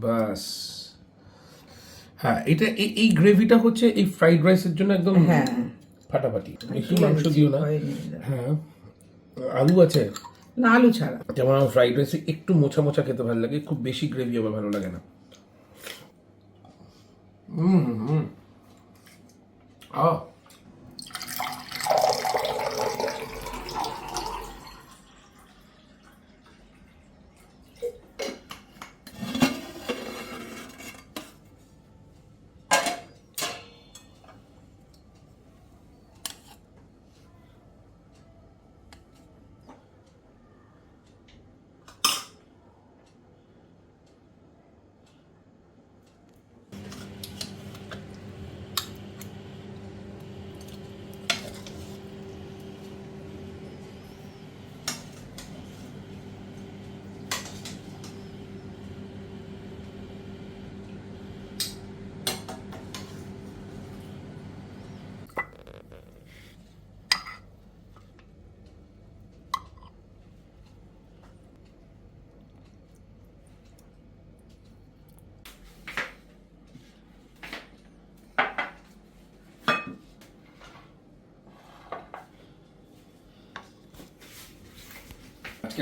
বাস। হ্যাঁ এটা এই- গ্রেভিটা হচ্ছে এই ফ্রাইড রাইসের জন্য একদম হ্যাঁ। ফাটাফাটি। বেশি মাংস দিও না। হ্যাঁ। আলু আছে? না আলু ছাড়া। যেমন আমার ফ্রাইড রাইসে একটু মোছা মোছা খেতে ভালো লাগে খুব বেশি গ্রেভি আমার ভালো লাগে না। হুম হুম হুম। আহ।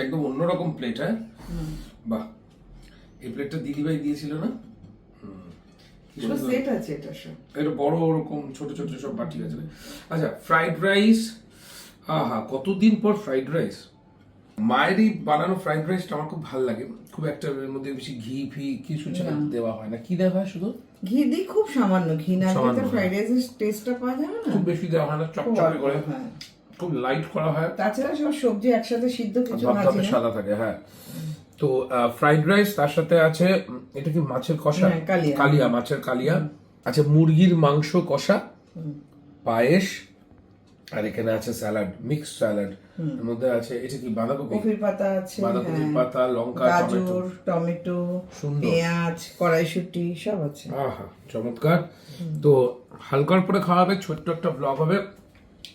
একদম অন্যরকম প্লেট হ্যাঁ? বাহ। এই প্লেটটা দিদিভাই দিয়েছিল না। সেট আছে এটা সব। এটা বড় ওরকম ছোট ছোট সব বাটি আছে। আচ্ছা ফ্রাইড রাইস আহা কতদিন পর ফ্রাইড রাইস মায়েরই বানানো ফ্রাইড রাইসটা আমার খুব ভালো লাগে। খুব একটা এর মধ্যে বেশি ঘি ফি কিছু ছাড়া দেওয়া হয় না। কি দেওয়া হয় শুধু? ঘি দিই খুব সামান্য। ঘি না দিলে ফ্রাইড রাইসের টেস্টটা পাওয়া যাবে না? খুব বেশি দেওয়া হয় না অল্প, করে। হ্যাঁ। খুব লাইট করা হয়। তাছাড়া সব সবজি একসাথে সিদ্ধ কিছু ভাজি। সাদা থাকে হ্যাঁ। তো ফ্রাইড রাইস তার সাথে আছে এটা কি মাছের কষা? হ্যাঁ, কালিয়া। মাছের কালিয়া। আছে মুরগির মাংস কষা পায়েস আর এখানে আছে স্যালাড মিক্স স্যালাড এর মধ্যে আছে এটা কি বাঁধাকপি? কফির পাতা আছে বাঁধাকপির হ্যাঁ। পাতা লঙ্কা টমেটো। গাজর টমেটো। পেঁয়াজ কড়াইশুটি সব আছে। আহা চমৎকার। তো হালকার পরে খাওয়া হবে ছোট্ট একটা ব্লগ হবে।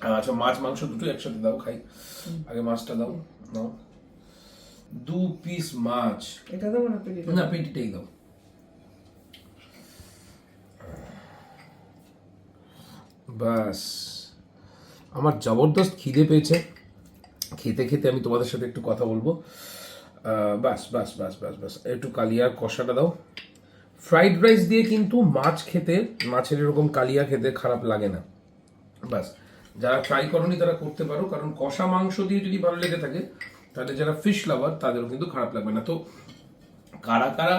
আচ্ছা মাছ মাংস দুটো একসাথে দাও খাই। আগে মাছটা দাও নাও। দু পিস মাছ। এটা তো মনে পেলি না পেটিটাই দাও। বাস আমার জবরদস্ত খিদে পেয়েছে। খেতে খেতে আমি তোমাদের সাথে একটু কথা বলব। আহ, বাস বাস বাস বাস বাস একটু কালিয়ার কষাটা দাও। ফ্রাইড রাইস দিয়ে কিন্তু মাছ খেতে মাছের এরকম কালিয়া খেতে খারাপ লাগে না। বাস যারা ট্রাই করনি তারা করতে পারো, কারণ কষা মাংস দিয়ে যদি ভালো লেগে থাকে, তাহলে যারা ফিশ লাভার তাদেরও কিন্তু খারাপ লাগবে না। তো কারা কারা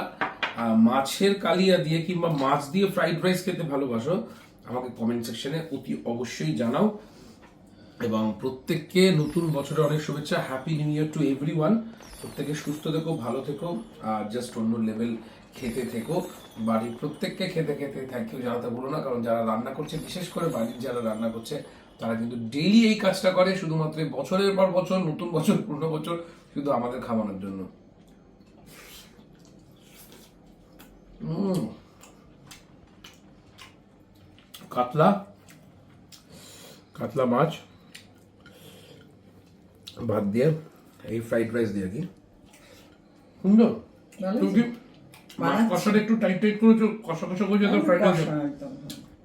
মাছের কালিয়া দিয়ে কিংবা মাছ দিয়ে ফ্রাইড রাইস খেতে ভালোবাসো, আমাকে কমেন্ট সেকশনে অতি অবশ্যই জানাও। এবং প্রত্যেককে নতুন বছরে অনেক শুভেচ্ছা happy new year to everyone প্রত্যেকে সুস্থ থেকো, ভালো থেকো, আর জাস্ট অন্য লেভেল খেতে থেকো। বাড়ির প্রত্যেককে খেতে খেতে থ্যাংক ইউ জানাতে বলো না কারণ যারা রান্না করছে বিশেষ করে বাড়ির যারা রান্না করছে তারা কিন্তু ডেইলি এই কাজটা করে শুধুমাত্র বছরের পর বছর নতুন বছর পুরনো বছর শুধু আমাদের খাওয়ানোর জন্য। কাতলা। কাতলা মাছ। ভাত দিয়ে এই ফ্রাইড রাইস দিয়ে কি। সুন্দর। কষাটা একটু টাইট টাইট করেছ কষা কষা করেছ তো ফ্রাইড রাইস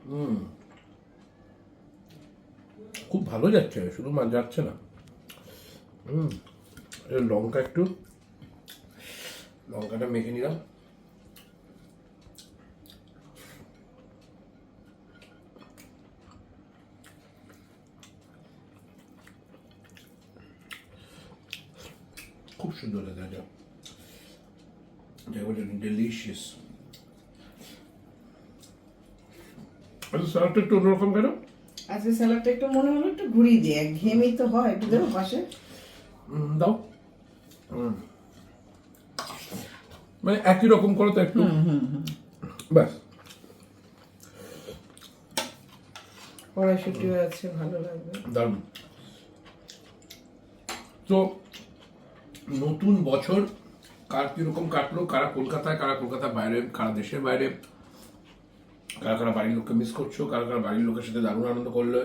হুম। খুব ভালো যাচ্ছে শুধু মাছ যাচ্ছে না। হুম লঙ্কা একটু। লঙ্কাটা মেখে নিলাম। খুব সুন্দর লাগে এটা ডেলিশিয়াস আচ্ছা স্যালাডটা একটু অন্যরকম কেন? আজকে স্যালাডটা একটু মনে হলো একটু ঘুরিয়ে দিই এক ঘেয়েমি তো হয় একটু দেবো পাশে। দাও। মানে একই রকম করো তো একটু। ব্যাস। কড়াইশুটিও আছে ভালো লাগবে। দারুণ। তো নতুন বছর কার কীরকম কাটলো কারা কলকাতায় কারা কলকাতার বাইরে কারা দেশের বাইরে কারা কারা বাড়ির লোককে মিস করছ কারা কারা বাড়ির লোকের সাথে দারুণ আনন্দ করলে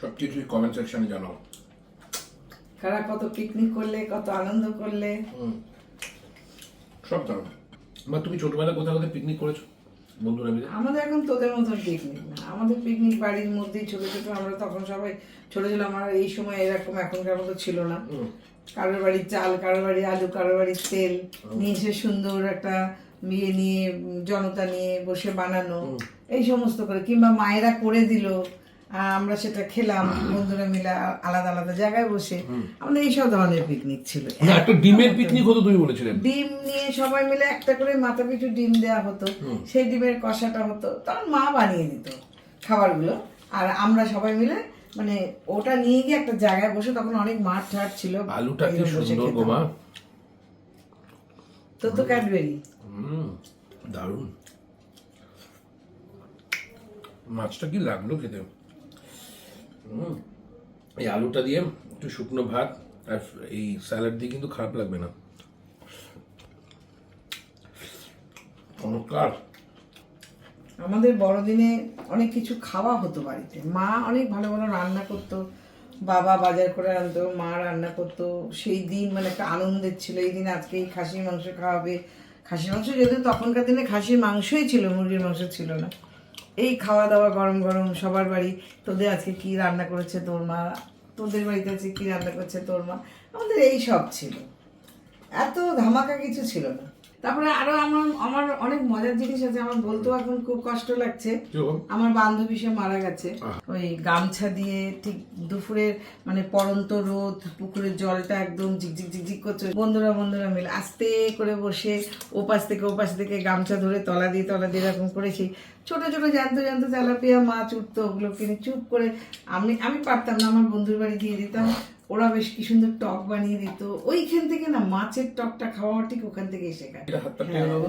সব কিছুই কমেন্ট সেকশনে জানাও। কারা কত পিকনিক করলে কত আনন্দ করলে? সব জানাও বা তুমি ছোটবেলায় কোথাও কোথাও পিকনিক করেছ বন্ধুরা মিলে? আমাদের এখন তোদের মতন পিকনিক না। আমাদের পিকনিক বাড়ির মধ্যেই ছোট ছোট আমরা তখন সবাই ছোট ছিল আমার এই সময় এরকম এখনকার মতো ছিল না। কারোর বাড়ির চাল কারোর বাড়ির আলু কারোর বাড়ির তেল নিয়ে এসে সুন্দর একটা ইয়ে নিয়ে জনতা নিয়ে বসে বানানো এই সমস্ত করে। কিংবা মায়েরা করে দিল আমরা সেটা খেলাম বন্ধুরা মিলে আলাদা আলাদা জায়গায় বসে। আমাদের এইসব ধরনের পিকনিক ছিল। একটা ডিমের পিকনিক হতো তুমি বলেছিলেন ডিম নিয়ে সবাই মিলে একটা করে মাথা পিছু ডিম দেওয়া হতো। সেই ডিমের কষাটা হতো। তখন মা বানিয়ে দিত খাবারগুলো। আর আমরা সবাই মিলে মানে ওটা নিয়ে গিয়ে একটা জায়গায় বসে তখন অনেক মাঠ ঠাট ছিল আলুটা কি সুন্দর খেতাম। গোমা তো তো ক্যাডবেরি। হুম দারুণ। মাছটা কি লাগল খেতে? হুম, এই আলুটা দিয়ে একটু শুকনো ভাত আর এই স্যালাড দিয়ে কিন্তু খারাপ লাগবে না। চমৎকার আমাদের বড়দিনে অনেক কিছু খাওয়া হতো বাড়িতে। মা অনেক ভালো ভালো রান্না করতো। বাবা বাজার করে আনতো, মা রান্না করতো। সেই দিন মানে একটা আনন্দের ছিল। এই দিন আজকে এই খাসির মাংস খাওয়াবে খাসির মাংস যদিও তখনকার দিনে খাসির মাংসই ছিল, মুরগির মাংস ছিল না। এই খাওয়া দাওয়া গরম গরম সবার বাড়ি, তোদের আজকে কি রান্না করেছে তোর মা? তোদের বাড়িতে আজকে কি রান্না করছে তোর মা? আমাদের এই সব ছিল। এত ধামাকা কিছু ছিল না। তারপরে আরও আমার আমার অনেক মজার জিনিস আছে আমার বলতেও এখন খুব কষ্ট লাগছে। আমার বান্ধবী সে মারা গেছে। ওই গামছা দিয়ে ঠিক দুপুরের মানে পরন্ত রোদ পুকুরের জলটা একদম ঝিকঝিক ঝিকঝিক করছে। বন্ধুরা বন্ধুরা মিলে আস্তে করে বসে ওপাশ থেকে ওপাশ থেকে গামছা ধরে তলা দিয়ে তলা দিয়ে এরকম করেছি ছোট ছোট জ্যান্ত জ্যান্ত তেলাপিয়া মাছ উঠতো ওগুলো কিনে চুপ করে আমি আমি পারতাম না আমার বন্ধুর বাড়ি দিয়ে দিতাম। ওরা বেশ কি সুন্দর টক বানিয়ে দিত। ওইখান থেকে না মাছের টকটা খাওয়া ঠিক ওখান এটা হাতটা টেনে নেব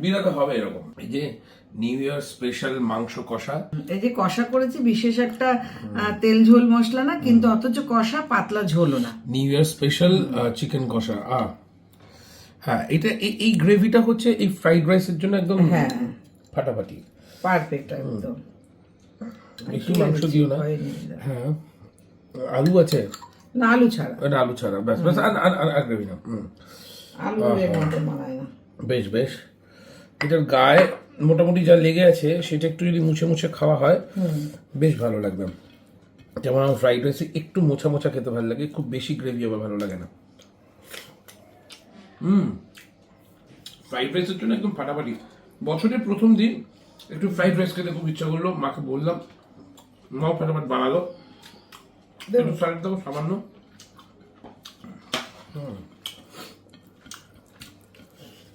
বিরাট হবে এরকম। এই যে নিউ ইয়ার স্পেশাল মাংস কষা। এই যে কষা করেছি বিশেষ একটা তেল ঝোল মশলা না কিন্তু অথচ কষা পাতলা ঝোলও না। নিউ ইয়ার স্পেশাল চিকেন কষা। আ হ্যাঁ এটা এই- এই গ্রেভিটা হচ্ছে এই ফ্রাইড রাইসের জন্য একদম হ্যাঁ। ফাটাফাটি। পারফেক্ট একদম। একটু মাংস দিও না। হ্যাঁ। আলু আছে? না আলু ছাড়া। আলু ছাড়া ব্যাস ব্যাস আর আর আর- আর গ্রেভি না আলু মানায় না। বেশ বেশ। এটার গায়ে মোটামুটি যা লেগে আছে সেটা একটু যদি মুছে মুছে খাওয়া হয় বেশ ভালো লাগবে। যেমন আমার ফ্রাইড রাইসে একটু মোছা মোছা খেতে ভালো লাগে খুব বেশি গ্রেভি আবার ভালো লাগে না। হুম। ফ্রাইড রাইসের জন্য একদম ফাটাফাটি। বছরের প্রথম দিন একটু ফ্রাইড রাইস খেতে খুব ইচ্ছা করল মাকে বললাম মাও ফাটাফাট বানালো। স্যালাড দেবো সামান্য।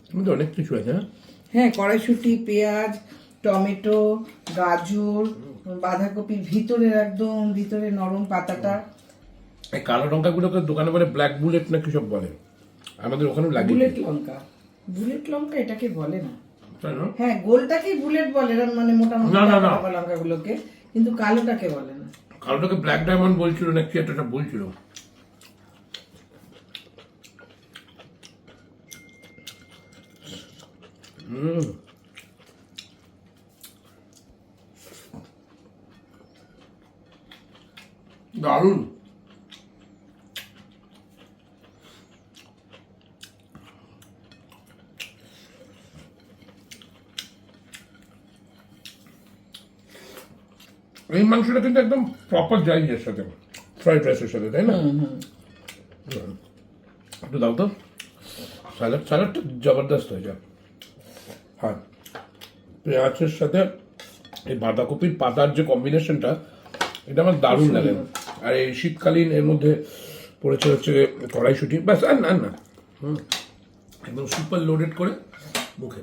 কিন্তু অনেক কিছু আছে হ্যাঁ? হ্যাঁ কড়াইশুটি পেঁয়াজ টমেটো গাজর বাঁধাকপির ভিতরের একদম ভিতরে নরম পাতাটা। এই কালো লঙ্কাগুলোকে দোকানে বলে ব্ল্যাক বুলেট না কি সব বলে? আমাদের ওখানে লাগে। বুলেট লঙ্কা। বুলেট লঙ্কা এটাকে বলে না। হ্যাঁ গোলটাকেই বুলেট বলে মানে মোটামুটি। লঙ্কাগুলোকে কিন্তু কালোটাকে বলে না। কালোটাকে ব্ল্যাক ডায়মন্ড বলছিল না কি একটা বলছিল? দারুণ। এই মাংসটা কিন্তু একদম প্রপার যায় এর সাথে ফ্রাইড রাইসের সাথে তাই না? হুম। একটু দাও তো। স্যালাড স্যালাডটা জবরদস্ত হয়ে যায়। হ্যাঁ। পেঁয়াজের সাথে এই বাঁধাকপির পাতার যে কম্বিনেশনটা এটা আমার দারুণ লাগে। আর এই শীতকালীন এর মধ্যে পড়েছে হচ্ছে কড়াইশুটি। ব্যাস আর না না। হুম। একদম সুপার লোডেড করে মুখে।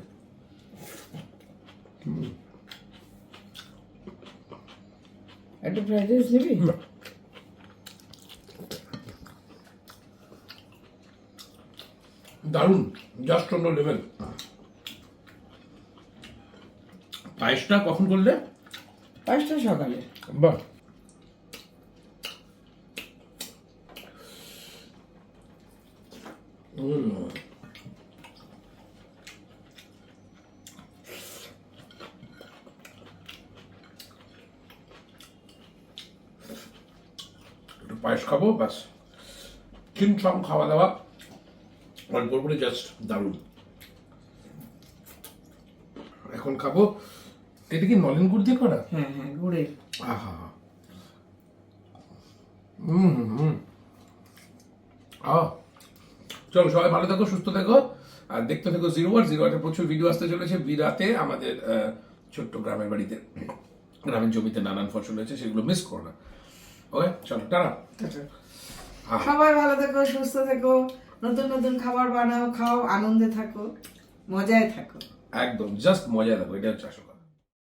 একটু ফ্রাইড রাইস নিবি? দারুণ জাস্ট অন্য লেভেল পায়েসটা কখন করলে? পাঁচটা সকালে। বাহ। উম। পায়েস খাব ব্যাস। চিমছম খাওয়া দাওয়া। অল্প করে জাস্ট দারুণ। এখন খাব এটা কি নলেন গুড় দিয়ে করা? হ্যাঁ হ্যাঁ গুড়ের। আহা। হুম হুম হুম। আহ। চলো সবাই ভালো থাকো সুস্থ থাকো। আর দেখতে থাকো জিরো ওয়ার জিরো ওয়ার্ডে প্রচুর ভিডিও আসতে চলেছে বিরাতে আমাদের আহ, ছোট্ট গ্রামের বাড়িতে। গ্রামের জমিতে নানান ফসল হয়েছে সেগুলো মিস করো না। ওকে চলো টাটা। সবাই ভালো থেকো সুস্থ থেকো নতুন নতুন খাবার বানাও খাও আনন্দে থাকো মজায় থাকো। একদম জাস্ট মজায় থাকো এটা হচ্ছে আসল।